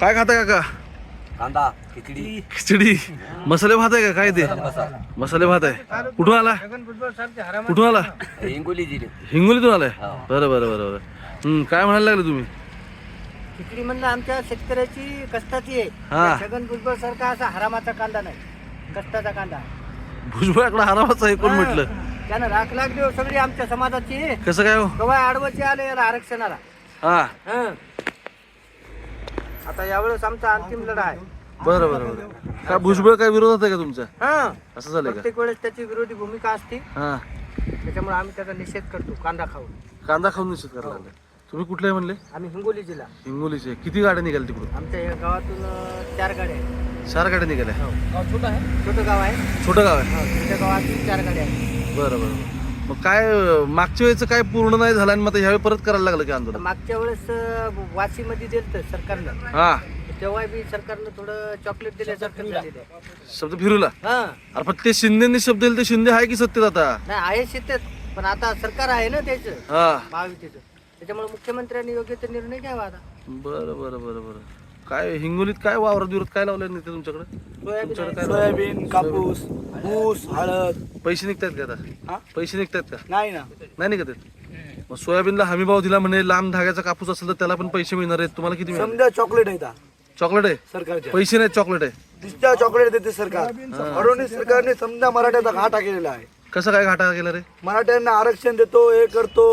काय खाताय काका? कांदा खिचडी. खिचडी. मसाले भात आहे का? काय ते? मसाले भात आहे. कुठून आला? कुठून आला? हिंगोली हिंगोलीतून आलाय? हो. बरं बरं बरं बरं. हम्म, काय म्हणायला लागले तुम्ही? खिचडी म्हणलं आमच्या शेतकऱ्याची कष्टाची आहे. हा. छगन भुजबळ सारखा असा हरामाचा कांदा नाही. कष्टाचा कांदा. भुजबळाकडे हरावाचा आहे कोण हा. म्हटलं? त्यानं राख लाख देऊ सगळी आमच्या समाजाची. कसं काय हो? कवा आडवची आले याला आरक्षणाला. हा. हं. आता यावेळेस आमचा अंतिम लढा आहे. बरं बरं बरं. काय भुजबळ काय विरोधात आहे का तुमचा? हा. असं झालंय का? प्रत्येक वेळेस त्याची विरोधी भूमिका असते. हा. त्याच्यामुळे आम्ही त्याचा निषेध करतो कांदा खाऊन. कांदा खाऊन निश्चित करायला लागले. तुम्ही कुठले आहे म्हणले? आम्ही हिंगोली जिल्हा. हिंगोलीचे. किती गाड्या निघाल्या तिकडून? आमच्या या गावातून अं, चार गाड्या आहेत. चार गाड्या निघाल्या? छोटं गाव आहे. छोटं गाव आहे? हो, छोट्या गावातून चार गाड्या आहेत. बरं बरं मग काय अं, मागच्या वेळेचं काय पूर्ण नाही झालं आणि मग आता ह्यावेळी परत करायला लागलं की तर आंदोलन मागच्या वेळेस अं, वाशीमध्ये दिलं सरकारनं. हा. तेव्हा बी सरकारनं थोडं चॉकलेट दिल्यासारखं झालेलं आहे शब्द फिरूला? हा. अरे पण ते शिंदेनी शब्द दिले ते शिंदे आहे की सत्तेत आता नाही आहे शेतात पण आता सरकार आहे ना त्याचं. हा. महायुतीचं. त्याच्यामुळे मुख्यमंत्र्यांनी योग्य ते निर्णय घ्यावा आता. बरं बरं बरं बरं. काय हिंगोलीत काय वावरात विरोध काय लावलं नेते तुमच्याकडे? तुमच्याकडे काय लावलंय? सोयाबीन कापूस ऊस हळद. पैसे निघतायत का हा? आता पैसे निघतायत का? नाही ना. नाही निघत आहेत? मग सोयाबीनला हमी भाव दिला म्हणे लांब धाग्याचा कापूस असेल तर त्याला पण पैसे मिळणार आहेत. तुम्हाला किती समजा चॉकलेट आहे ता चॉकलेट आहे? सरकारच्या. पैसे नाहीत चॉकलेट आहे. दिसत्या चॉकलेट देते सरकार. फडणवीस सरकारने समजा मराठ्याचा घाटा केलेला आहे. कसं काय घाटा गेला रे? मराठ्यांना आरक्षण देतो हे करतो.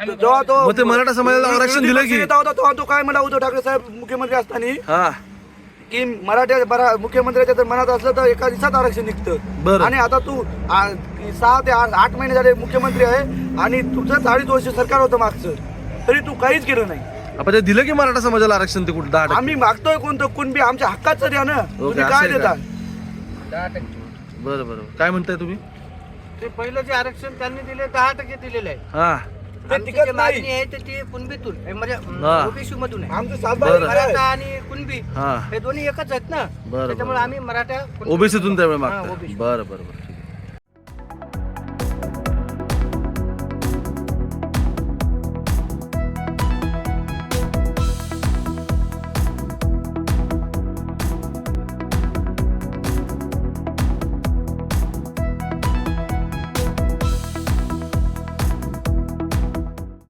जेव्हा तो मग ते मराठा समाजाला आरक्षण दिलं की? नेता होता तेव्हा तो काय म्हणा उद्धव ठाकरे साहेब मुख्यमंत्री असताना? हा. की मराठ्या बरा मुख्यमंत्र्याच्या जर मनात असलं तर एका दिवसात आरक्षण निघतं. बरं. आणि आता तू आ, सहा ते आठ आठ महिने झाले मुख्यमंत्री आहे आणि तुझं अडीच वर्ष सरकार होतं मागचं. तरी तू काहीच केलं नाही. आपण ते दिलं की मराठा समाजाला आरक्षण ते कुठं दहा टक्के? आम्ही मागतोय कोणतं कुणबी आमच्या हक्काचं द्या ना. तुम्ही असं काय आहे देता? का? बरं बरं. काय म्हणताय तुम्ही? ते पहिलं जे आरक्षण त्यांनी दिले दहा टक्के दिलेलं आहे. हा. ते आमची टिकत जी नाही. मागणी आहे तर ती कुणबीतून म्हणजे हा. ओबीसी मधून आहे आमचं बरं. सातबारा मराठा आणि कुणबी हा हे दोन्ही एकच आहेत ना बरं, त्याच्यामुळे बरं. आम्ही मराठा कुणबी- ओबीसीतून हा, मागताय OBC. बरं बरं बरं